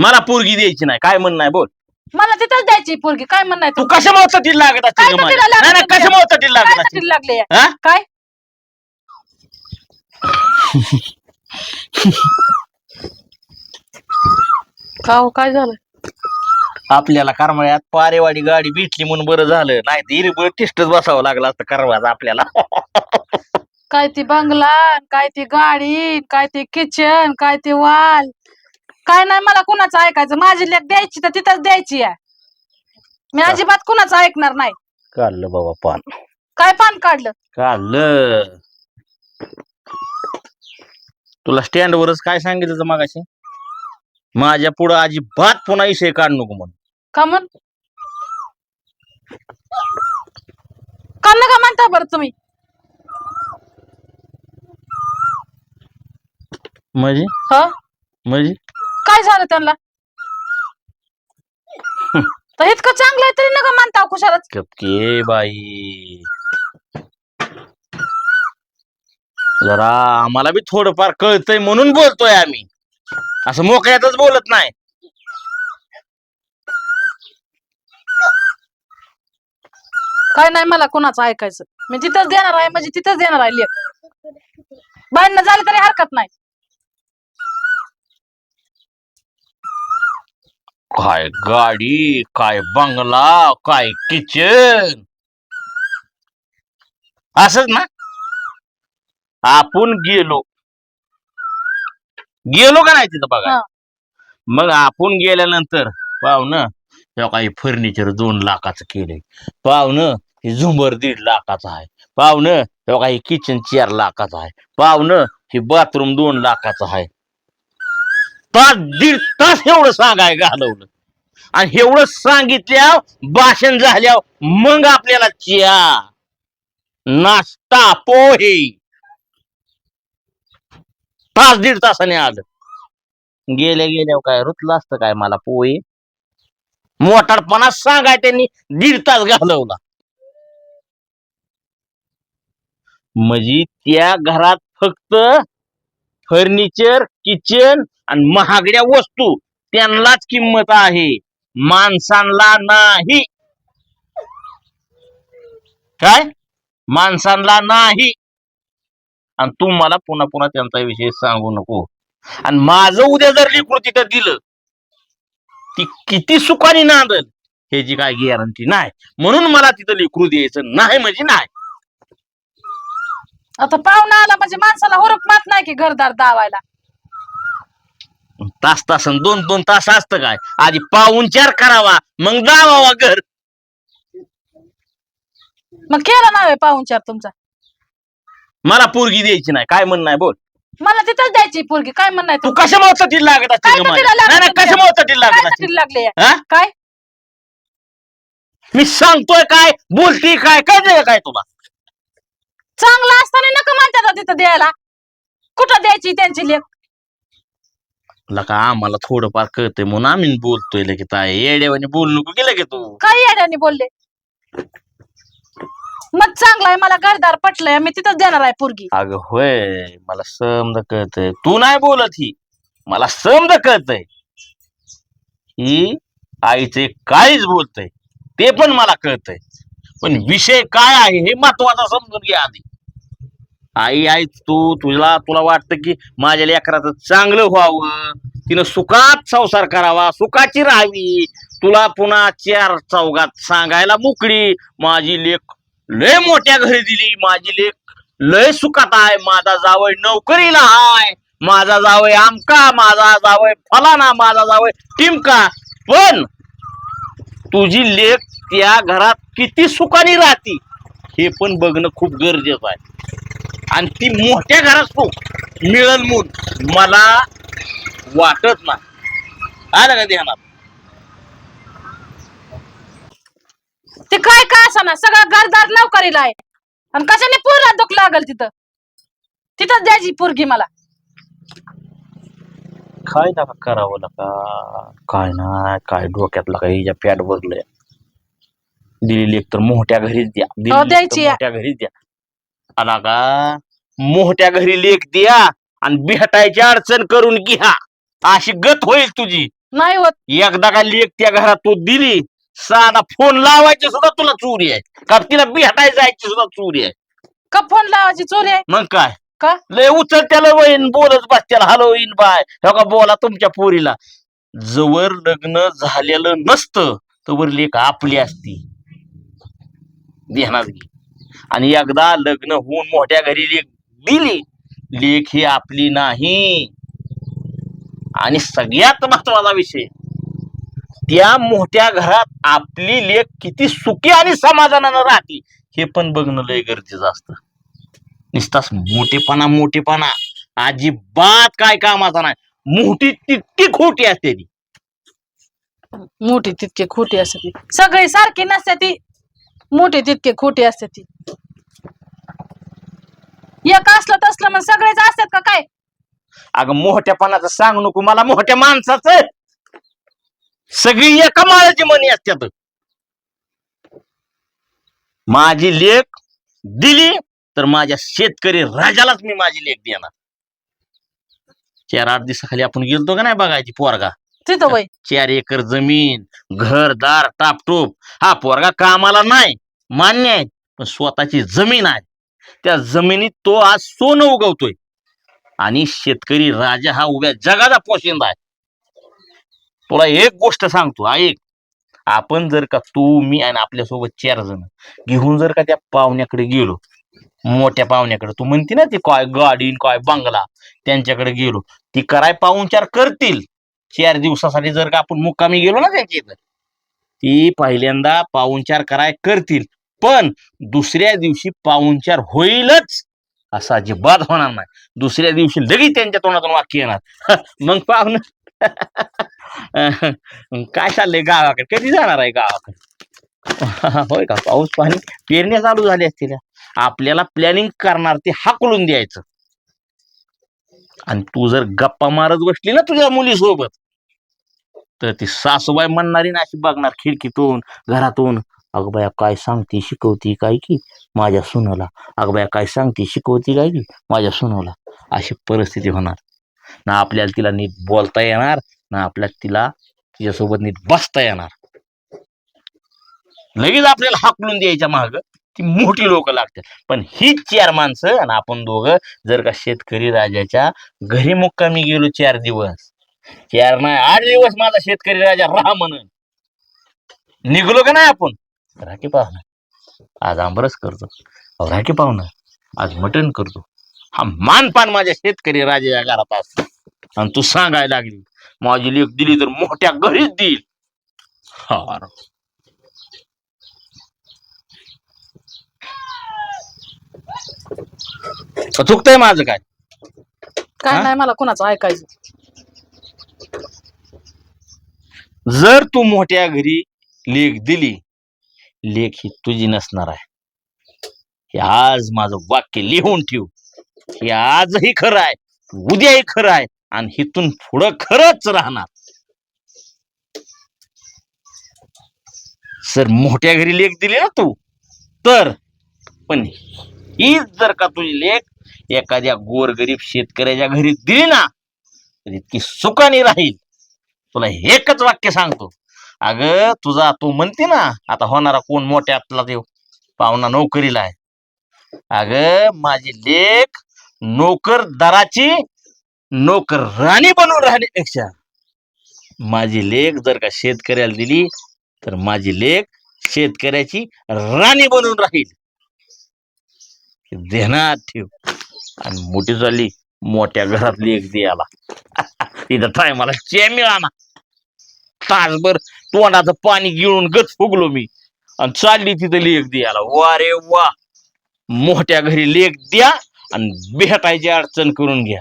मला पोरगी द्यायची नाही. काय म्हणणं आहे? बोल. मला तिथंच द्यायची पोरगी. काय म्हणणार तू कशामुळे तटीला लागत असते काय ग? तटीला लागत नाही? कशामुळे काय लागत असते साठी लागले? या? हा? काय? का हो, काय झालं? आपल्याला करमळ्यात पारेवाडी गाडी भेटली म्हणून बरं झालं. नाही तर इरबळ टिस्टच बसावं लागलं असतं करवाज आपल्याला. काय ती बंगला काय ती गाडी काय ते किचन काय ते वाल काय नाही मला कुणाचं ऐकायचं? माझी लेख द्यायची तर तिथंच द्यायची आहे. मी? अजिबात कुणाचं ऐकणार नाही. काढलं बाबा पान. काय पान काढलं? काढलं. तुला स्टँड वरच काय सांगितलं होतं मागाशी? माझ्या पुढं अजिबात पुन्हा विषय काढ नको म्हणून. का म्हण? का नका म्हणता बरं तुम्ही? म्हणजे ह? म्हणजे काय झालं त्यांना? तर इतकं चांगलं आहे तरी नका मानता खुशालच. कपके बाई. जरा आम्हाला बी थोडंफार कळतंय म्हणून बोलतोय आम्ही. असं मोकळ्यातच बोलत नाही. काय नाही मला कोणाचं ऐकायचं. मी तिथंच देणार आहे म्हणजे तिथंच देणार आहे लेख. भांडणं झालं तरी हरकत नाही. काय गाडी काय बंगला काय किचन असच ना? आपण गेलो. गेलो का नाही तिथं बघा. मग आपण गेल्यानंतर पाहुणं तेव्हा काही फर्निचर दोन लाखाचं केलंय. पाहुणं हे झुंबर दीड लाखाचं आहे. पाहुणं तेव्हा काही किचन चार लाखाचं आहे. पाहुणं हे बाथरूम दोन लाखाचं आहे. तास दीड तास एवढं सांगाय घालवलं. आणि एवढं सांगितल्या भाषण झाल्यावर मग आपल्याला च्या. नाश्ता पोहे. तास दीड तासाने आलं गेल्या गेल्यावर काय रुतलं असतं काय मला पोहे? मोटारपणा सांगाय त्यांनी दीड तास घालवला. म्हणजे त्या घरात फक्त फर्निचर किचन आणि महागड्या वस्तू त्यांनाच किंमत आहे. माणसांना नाही. काय? माणसांना नाही. आणि तू मला पुन्हा पुन्हा त्यांचा विषय सांगू नको. आणि माझं उद्या जर कृती तिथं दिलं ती किती सुखाने नांदल ह्याची काय गॅरंटी नाही. म्हणून मला तिथं लिकरू द्यायचं नाही म्हणजे नाही. आता पाहुणा आला म्हणजे माणसाला हुरक मात नाही की घरदार दावायला. तास तासन दोन दोन तास असतं काय? आधी पाहुणचार करावा मग जावावा घर. मग केला नाव पाहुणचार तुमचा? मला पोरगी द्यायची नाही काय म्हणणं आहे बोल. मला तिथंच द्यायची पोरगी काय म्हणणार तू कशामुळे तटीला लागत काय? तटीला लागत नाही नाही असते? कशामुळे तटीला काय लागत असते साठी लागले? या? हा? काय? मी सांगतोय काय बोलती काय काय द्याय काय तुला? चांगलं असताना नका म्हणतात तिथं द्यायला. कुठं द्यायची त्यांची लेख? तुला का आम्हाला थोडंफार कळतंय म्हणून आम्ही बोलतोय लगे ताय येड्यावाने बोल नको गेलं की तू. काही येड्याने बोलले? मग चांगलं आहे मला घरदार पटलंय मी तिथंच देणार आहे पोरगी. अगं होय मला समज कळतंय. तू नाही बोलत ही मला समज कळतंय. ही आईचे काहीच बोलतय ते पण मला कळतंय. पण विषय काय आहे हे महत्त्वाचा समजून घे आधी. आई आई तू तुला तुला वाटतं की माझ्या लेकराचं चांगलं व्हावं. तिनं सुखात संसार करावा सुखाची राहावी. तुला पुन्हा चार चौघात सांगायला मोकळी. माझी लेख लय मोठ्या घरी दिली. माझी लेख लय सुखात आहे. माझा जावय नोकरीला आहे. माझा जावय आमका माझा जावय फलाना माझा जावय टिमका. पण तुझी लेख त्या घरात किती सुखाने राहती हे पण बघणं खूप गरजेचं आहे. आणि ती मोठ्या घरात सुख मिळल म्हणून मला वाटत नाही. आलं का ध्यानात? ते काय काय ना सगळं घरदार नोकरीला आहे. आणि कशाने पूर्ण दुःख लागल तिथं? तिथंच द्यायची पोरगी मला. काय नका करावं नका. काय ना काय डोक्यातला काय हिच्या पॅट भरलंय. दिलेली एक तर मोठ्या घरीच द्या. दिलेली द्यायची. मोठ्या घरीच द्या. आला का मोठ्या घरी लेख द्या आणि भेटायची अडचण करून घ्या. अशी गत होईल तुझी. नाही होत. एकदा का लेख त्या घरात तू दिली साधा फोन लावायची सुद्धा तुला चोरी आहे. का तिला भेटायला जायची सुद्धा चोरी आहे? का फोन लावायची चोरी आहे? मग काय? का? लय उचल त्याला वहीन बोलत बस त्याला. हॅलो इन बाय. हो का बोला तुमच्या पोरीला. जवळ लग्न झालेलं नसतं तवर लेख आपली असती. ध्यानात घे आणि एकदा लग्न होऊन मोठ्या घरी लेख दिली लेख ही आपली नाही. आणि सगळ्यात महत्त्वाचा विषय त्या मोठ्या घरात आपली लेख किती सुखी आणि समाधानानं राहते हे पण बघणं लय गरजेचं असतं. निसताच मोठेपणा मोठेपणा अजिबात काय कामाचा नाही. मोठी तितकी खोटी असते ती. मोठी तितके खोटी असते ती. सगळी सारखी नसते ती. मोठे तितके खोटे असते ती. एक असलं तसलं मग सगळेच असतात का काय? अगं मोठ्यापणाचं सांग नको मला मोठ्या माणसाचं. सगळी एका माळाची मनी असतात माझी लेख दिली तर माझ्या शेतकरी राजालाच मी माझी लेख देणार. चार आठ दिवसाखाली आपण गेलतो का नाही बघायची पोरगा? तिथं वय. चार एकर जमीन घरदार टापटूप हा पोरगा कामाला नाही मान्य आहे पण स्वतःची जमीन आहे. त्या जमिनीत तो आज सोनं उगवतोय. आणि शेतकरी राजा हा उभ्या जगाचा पोशिंदा आहे. तुला एक गोष्ट सांगतो ऐक. आपण जर का तू मी आणि आपल्यासोबत चार जण घेऊन जर का त्या पाहुण्याकडे गेलो मोठ्या पाहुण्याकडे तू म्हणती ना ती काय गाडी न काय बंगला त्यांच्याकडे गेलो ती कराय पाहुणचार करतील. चार दिवसासाठी जर का आपण मुक्कामी गेलो ना त्यांच्या इथं ती पहिल्यांदा पाहुणचार कराय करतील. पण दुसऱ्या दिवशी पाहुणचार होईलच असं अजिबात होणार नाही. दुसऱ्या दिवशी लगेच त्यांच्या तोंडातून वाक्य येणार. मग पाहुणं काय चाललंय गावाकडे? कधी जाणार आहे गावाकडे? होय का? पाऊस पाणी पेरण्या चालू झाली असतील. आपल्याला प्लॅनिंग करणार ते हाकलून द्यायचं. आणि तू जर गप्पा मारत बसली ना तुझ्या मुलीसोबत तर ती सासूबाई म्हणणारी ना अशी बघणार खिडकीतून घरातून अगं बाया काय सांगते शिकवती काय की माझ्या सुनाला? अगं बाया काय सांगते शिकवती काय की माझ्या सुनाला? अशी परिस्थिती होणार. ना आपल्याला तिला नीट बोलता येणार ना आपल्याला तिला तिच्यासोबत नीट बसता येणार. लगेच आपल्याला हाकलून द्यायच्या माग ती मोठी लोक लागतात. पण हीच चार माणसं आणि आपण दोघं जर का शेतकरी राजाच्या घरी मुक्कामी गेलो चार दिवस चार नाही आठ दिवस माझा शेतकरी राजा राहा म्हणून. निघलो का नाही आपण? राखी पाहुणा आज आंबरस करतो. राखी पाहुणा आज मटण करतो. हा मानपान माझ्या शेतकरी राजाच्या घरात असतो आणि तू सांगायला लागली माझी लेख दिली तर मोठ्या घरीच देईल. हा चुकतंय माझं काय? काय? नाही मला कोणाचं ऐकायचं? जर तू मोठ्या घरी लेख दिली लेख ही तुझी नसणार आहे. हे आज माझं वाक्य लिहून ठेव. हे आजही खरं आहे उद्याही खरं आहे आणि हिथून पुढं खरंच राहणार. सर मोठ्या घरी लेख दिली ना तू तर पण हीच जर का तुझी लेख एखाद्या गोरगरीब शेतकऱ्याच्या घरी दिली ना तर इतकी सुखाने राहील. तुला एकच वाक्य सांगतो. अग तुझा तू म्हणते ना आता होणारा कोण मोठ्यातला देव? पाहुणा नोकरीला आहे. अगं माझी लेख नोकरदाराची नोकर राणी बनून राहण्यापेक्षा. माझी लेख जर का शेतकऱ्याला दिली तर माझी लेख शेतकऱ्याची राणी बनून राहील. हे ध्यानात ठेव. आणि मोठी झाली मोठ्या घरात लेख द्यायला तिथं टायमाला मला. चेम तासभर तोंडाचं पाणी गिळून गच फुगलो मी. आणि चालली तिथं लेख द्यायला. वा रे वा. मोठ्या घरी लेख द्या आणि भेटायची अडचण करून घ्या.